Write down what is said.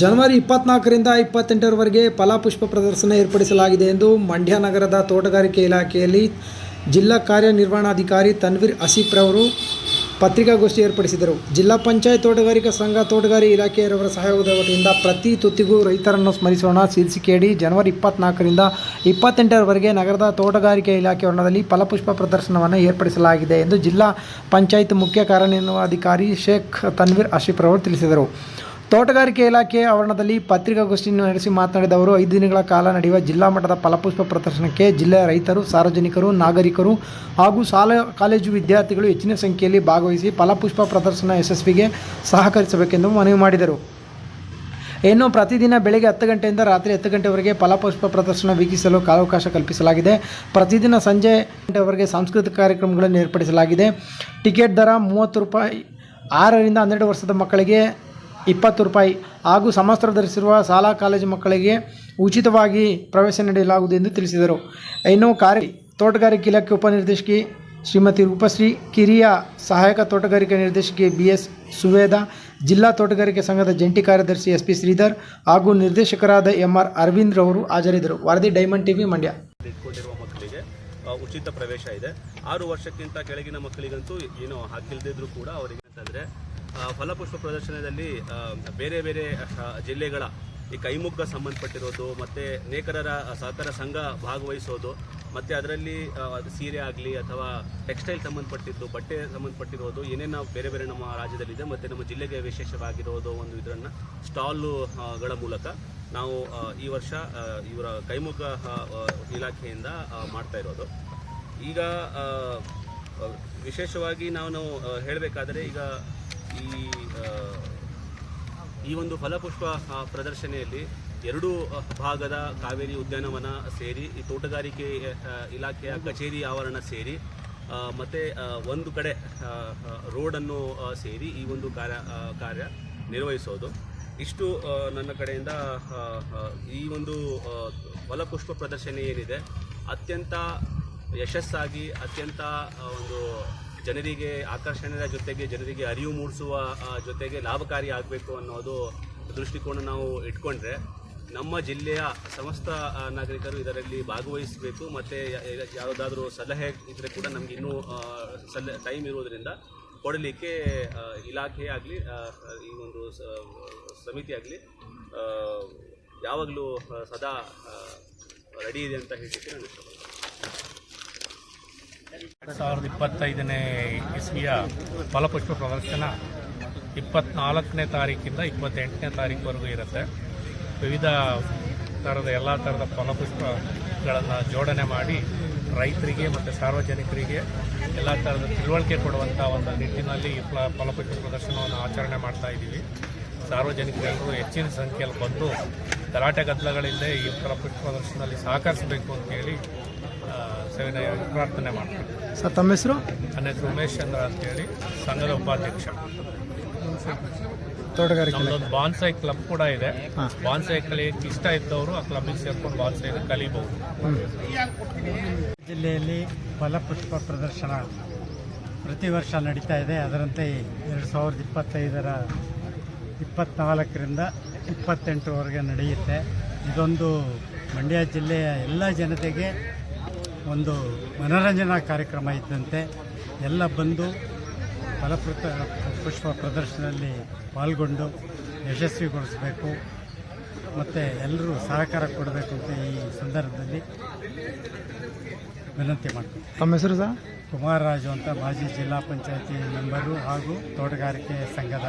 ಜನವರಿ ಇಪ್ಪತ್ನಾಲ್ಕರಿಂದ ಇಪ್ಪತ್ತೆಂಟರವರೆಗೆ ಫಲಪುಷ್ಪ ಪ್ರದರ್ಶನ ಏರ್ಪಡಿಸಲಾಗಿದೆ ಎಂದು ಮಂಡ್ಯ ನಗರದ ತೋಟಗಾರಿಕೆ ಇಲಾಖೆಯಲ್ಲಿ ಜಿಲ್ಲಾ ಕಾರ್ಯನಿರ್ವಹಣಾಧಿಕಾರಿ ತನ್ವೀರ್ ಆಸಿಫ್ ರವರು ಪತ್ರಿಕಾಗೋಷ್ಠಿ ಏರ್ಪಡಿಸಿದರು. ಜಿಲ್ಲಾ ಪಂಚಾಯತ್ ತೋಟಗಾರಿಕಾ ಸಂಘ ತೋಟಗಾರಿ ಇಲಾಖೆಯವರ ಸಹಯೋಗದ ವತಿಯಿಂದ ಪ್ರತಿ ತುತ್ತಿಗೂ ರೈತರನ್ನು ಸ್ಮರಿಸೋಣ. ಶೀರ್ಷಿಕೆಯಡಿ ಜನವರಿ ಇಪ್ಪತ್ನಾಲ್ಕರಿಂದ ಇಪ್ಪತ್ತೆಂಟರವರೆಗೆ ನಗರದ ತೋಟಗಾರಿಕೆ ಇಲಾಖೆ ವರ್ಣದಲ್ಲಿ ಫಲಪುಷ್ಪ ಪ್ರದರ್ಶನವನ್ನು ಏರ್ಪಡಿಸಲಾಗಿದೆ ಎಂದು ಜಿಲ್ಲಾ ಪಂಚಾಯತ್ ಮುಖ್ಯ ಕಾರ್ಯನಿರ್ವಹಣಾಧಿಕಾರಿ ಶೇಖ್ ತನ್ವೀರ್ ಅಶೀಫ್ ರವರು ತಿಳಿಸಿದರು. ತೋಟಗಾರಿಕೆ ಇಲಾಖೆ ಆವರಣದಲ್ಲಿ ಪತ್ರಿಕಾಗೋಷ್ಠಿಯನ್ನು ನಡೆಸಿ ಮಾತನಾಡಿದ ಅವರು, ಐದು ದಿನಗಳ ಕಾಲ ನಡೆಯುವ ಜಿಲ್ಲಾ ಮಟ್ಟದ ಫಲಪುಷ್ಪ ಪ್ರದರ್ಶನಕ್ಕೆ ಜಿಲ್ಲೆಯ ರೈತರು, ಸಾರ್ವಜನಿಕರು, ನಾಗರಿಕರು ಹಾಗೂ ಶಾಲಾ, ಕಾಲೇಜು ವಿದ್ಯಾರ್ಥಿಗಳು ಹೆಚ್ಚಿನ ಸಂಖ್ಯೆಯಲ್ಲಿ ಭಾಗವಹಿಸಿ ಫಲಪುಷ್ಪ ಪ್ರದರ್ಶನ ಯಶಸ್ವಿಗೆ ಸಹಕರಿಸಬೇಕೆಂದು ಮನವಿ ಮಾಡಿದರು. ಇನ್ನು ಪ್ರತಿದಿನ ಬೆಳಗ್ಗೆ ಹತ್ತು ಗಂಟೆಯಿಂದ ರಾತ್ರಿ ಹತ್ತು ಗಂಟೆವರೆಗೆ ಫಲಪುಷ್ಪ ಪ್ರದರ್ಶನ ವೀಕ್ಷಿಸಲು ಕಾಲಾವಕಾಶ ಕಲ್ಪಿಸಲಾಗಿದೆ. ಪ್ರತಿದಿನ ಸಂಜೆ ಗಂಟೆವರೆಗೆ ಸಾಂಸ್ಕೃತಿಕ ಕಾರ್ಯಕ್ರಮಗಳನ್ನು ಏರ್ಪಡಿಸಲಾಗಿದೆ. ಟಿಕೆಟ್ ದರ ಮೂವತ್ತು ರೂಪಾಯಿ ಆರರಿಂದ ಹನ್ನೆರಡು ವರ್ಷದ ಮಕ್ಕಳಿಗೆ ಇಪ್ಪತ್ತು ರೂಪಾಯಿ. ಹಾಗೂ ಸಮಸ್ತ್ರ ಧರಿಸಿರುವ ಶಾಲಾ ಕಾಲೇಜು ಮಕ್ಕಳಿಗೆ ಉಚಿತವಾಗಿ ಪ್ರವೇಶ ನೀಡಲಾಗುವುದು ಎಂದು ತಿಳಿಸಿದರು. ಇನ್ನು ಕಾರ್ಯ ತೋಟಗಾರಿಕೆ ಇಲಾಖೆ ಉಪನಿರ್ದೇಶಕಿ ಶ್ರೀಮತಿ ರೂಪಶ್ರೀ, ಕಿರಿಯ ಸಹಾಯಕ ತೋಟಗಾರಿಕೆ ನಿರ್ದೇಶಕಿ ಬಿ ಎಸ್ ಸುವೇದ, ಜಿಲ್ಲಾ ತೋಟಗಾರಿಕೆ ಸಂಘದ ಜಂಟಿ ಕಾರ್ಯದರ್ಶಿ ಎಸ್ ಪಿ ಶ್ರೀಧರ್ ಹಾಗೂ ನಿರ್ದೇಶಕರಾದ ಎಂ ಆರ್ ಅರವಿಂದ್ ರವರು ಹಾಜರಿದ್ದರು. ವರದಿ ಡೈಮಂಡ್ ಟಿವಿ ಮಂಡ್ಯ. ಉಚಿತ ಪ್ರವೇಶ ಇದೆ. ಆರು ವರ್ಷಕ್ಕಿಂತ ಕೆಳಗಿನ ಮಕ್ಕಳಿಗಂತೂ ಏನು ಹಾಕಿಲ್ದಿದ್ರು ಕೂಡ ಅವರಿಗೆ ಅಂತಂದರೆ ಫಲಪುಷ್ಪ ಪ್ರದರ್ಶನದಲ್ಲಿ ಬೇರೆ ಬೇರೆ ಜಿಲ್ಲೆಗಳ ಈ ಕೈಮುಗ್ಗ ಸಂಬಂಧಪಟ್ಟಿರೋದು, ಮತ್ತು ನೇಕರರ ಸಹಕಾರ ಸಂಘ ಭಾಗವಹಿಸೋದು, ಮತ್ತು ಅದರಲ್ಲಿ ಅದು ಸೀರೆ ಆಗಲಿ ಅಥವಾ ಟೆಕ್ಸ್ಟೈಲ್ ಸಂಬಂಧಪಟ್ಟಿದ್ದು, ಬಟ್ಟೆ ಸಂಬಂಧಪಟ್ಟಿರೋದು, ಏನೇನು ಬೇರೆ ಬೇರೆ ನಮ್ಮ ರಾಜ್ಯದಲ್ಲಿದೆ, ಮತ್ತು ನಮ್ಮ ಜಿಲ್ಲೆಗೆ ವಿಶೇಷವಾಗಿರೋದು ಒಂದು ಇದರನ್ನು ಸ್ಟಾಲುಗಳ ಮೂಲಕ ನಾವು ಈ ವರ್ಷ ಇವರ ಕೈಮುಗ್ಗ ಇಲಾಖೆಯಿಂದ ಮಾಡ್ತಾ ಇರೋದು. ಈಗ ವಿಶೇಷವಾಗಿ ನಾನು ಹೇಳಬೇಕಾದರೆ ಈಗ ಈ ಈ ಒಂದು ಫಲಪುಷ್ಪ ಪ್ರದರ್ಶನೆಯಲ್ಲಿ ಎರಡು ಭಾಗದ ಕಾವೇರಿ ಉದ್ಯಾನವನ ಸೇರಿ, ಈ ತೋಟಗಾರಿಕೆ ಇಲಾಖೆಯ ಕಚೇರಿ ಆವರಣ ಸೇರಿ ಮತ್ತು ಒಂದು ಕಡೆ ರೋಡನ್ನು ಸೇರಿ ಈ ಒಂದು ಕಾರ್ಯ ಕಾರ್ಯ ನಿರ್ವಹಿಸೋದು. ಇಷ್ಟು ನನ್ನ ಕಡೆಯಿಂದ ಈ ಒಂದು ಫಲಪುಷ್ಪ ಪ್ರದರ್ಶನ ಏನಿದೆ, ಅತ್ಯಂತ ಯಶಸ್ಸಾಗಿ, ಅತ್ಯಂತ ಒಂದು ಜನರಿಗೆ ಆಕರ್ಷಣೆಯ ಜೊತೆಗೆ ಜನರಿಗೆ ಅರಿವು ಮೂಡಿಸುವ ಜೊತೆಗೆ ಲಾಭಕಾರಿ ಆಗಬೇಕು ಅನ್ನೋದು ದೃಷ್ಟಿಕೋನ ನಾವು ಇಟ್ಕೊಂಡ್ರೆ ನಮ್ಮ ಜಿಲ್ಲೆಯ ಸಮಸ್ತ ನಾಗರಿಕರು ಇದರಲ್ಲಿ ಭಾಗವಹಿಸಬೇಕು. ಮತ್ತು ಯಾವುದಾದ್ರೂ ಸಲಹೆ ಇದ್ದರೆ ಕೂಡ ನಮಗೆ ಇನ್ನೂ ಸಲ ಟೈಮ್ ಇರುವುದರಿಂದ ಕೊಡಲಿಕ್ಕೆ ಇಲಾಖೆ ಆಗಲಿ ಈ ಒಂದು ಸಮಿತಿ ಆಗಲಿ ಯಾವಾಗಲೂ ಸದಾ ರೆಡಿ ಇದೆ ಅಂತ ಹೇಳಲಿಕ್ಕೆ ನಾನು ಇಷ್ಟಪಡ್ತೀನಿ. ಎರಡು ಸಾವಿರದ ಇಪ್ಪತ್ತೈದನೇ ಇಸ್ವಿಯ ಫಲಪುಷ್ಪ ಪ್ರದರ್ಶನ ಇಪ್ಪತ್ನಾಲ್ಕನೇ ತಾರೀಕಿಂದ ಇಪ್ಪತ್ತೆಂಟನೇ ತಾರೀಕುವರೆಗೂ ಇರುತ್ತೆ. ವಿವಿಧ ಥರದ ಎಲ್ಲ ಥರದ ಫಲಪುಷ್ಪಗಳನ್ನು ಜೋಡಣೆ ಮಾಡಿ ರೈತರಿಗೆ ಮತ್ತು ಸಾರ್ವಜನಿಕರಿಗೆ ಎಲ್ಲ ಥರದ ತಿಳುವಳಿಕೆ ಕೊಡುವಂಥ ಒಂದು ನಿಟ್ಟಿನಲ್ಲಿ ಈ ಫಲ, ಫಲಪುಷ್ಪ ಪ್ರದರ್ಶನವನ್ನು ಆಚರಣೆ ಮಾಡ್ತಾ ಇದ್ದೀವಿ. ಸಾರ್ವಜನಿಕರೆಲ್ಲರೂ ಹೆಚ್ಚಿನ ಸಂಖ್ಯೆಯಲ್ಲಿ ಬಂದು ಗಲಾಟೆ ಗದ್ದಲಗಳಿಂದ ಈ ಫಲಪುಷ್ಪ ಪ್ರದರ್ಶನದಲ್ಲಿ ಸಹಕರಿಸಬೇಕು ಅಂತೇಳಿ ಪ್ರಾರ್ಥನೆ ಮಾಡ್ತೀವಿ. ಸರ್ ತಮ್ಮ ಹೆಸರು? ನನ್ನ ಹೆಸರು ಉಮೇಶ್ ಚಂದ್ರ ಅಂತೇಳಿ ಸಂಘದ ಉಪಾಧ್ಯಕ್ಷ. ತೋಟಗಾರಿಕೆ ನಮ್ದೊಂದು ಬಾನ್ಸೈ ಕ್ಲಬ್ ಕೂಡ ಇದೆ. ಬಾನ್ಸೈ ಕಲಿಯಕ್ಕೆ ಇಷ್ಟ ಇದ್ದವರು ಆ ಕ್ಲಬ್ಗೆ ಸೇರ್ಕೊಂಡು ಬಾನ್ಸೈನ ಕಲಿಬಹುದು. ಜಿಲ್ಲೆಯಲ್ಲಿ ಫಲಪುಷ್ಪ ಪ್ರದರ್ಶನ ಪ್ರತಿ ವರ್ಷ ನಡೀತಾ ಇದೆ. ಅದರಂತೆ ಎರಡು ಸಾವಿರದ ಇಪ್ಪತ್ತೈದರ ಇಪ್ಪತ್ನಾಲ್ಕರಿಂದ ಇಪ್ಪತ್ತೆಂಟರವರೆಗೆ ನಡೆಯುತ್ತೆ. ಇದೊಂದು ಮಂಡ್ಯ ಜಿಲ್ಲೆಯ ಎಲ್ಲ ಜನತೆಗೆ ಒಂದು ಮನೋರಂಜನಾ ಕಾರ್ಯಕ್ರಮ ಇದ್ದಂತೆ ಎಲ್ಲ ಬಂದು ಫಲಪ್ರದ ಪುಷ್ಪ ಪ್ರದರ್ಶನದಲ್ಲಿ ಪಾಲ್ಗೊಂಡು ಯಶಸ್ವಿಗೊಳಿಸಬೇಕು ಮತ್ತು ಎಲ್ಲರೂ ಸಹಕಾರ ಕೊಡಬೇಕು ಅಂತ ಈ ಸಂದರ್ಭದಲ್ಲಿ ವಿನಂತಿ ಮಾಡ್ತೀನಿ. ತಮ್ಮ ಹೆಸರು ಸರ್? ಕುಮಾರರಾಜು ಅಂತ ಮಾಜಿ ಜಿಲ್ಲಾ ಪಂಚಾಯತಿ ಮೆಂಬರು ಹಾಗೂ ತೋಟಗಾರಿಕೆ ಸಂಘದ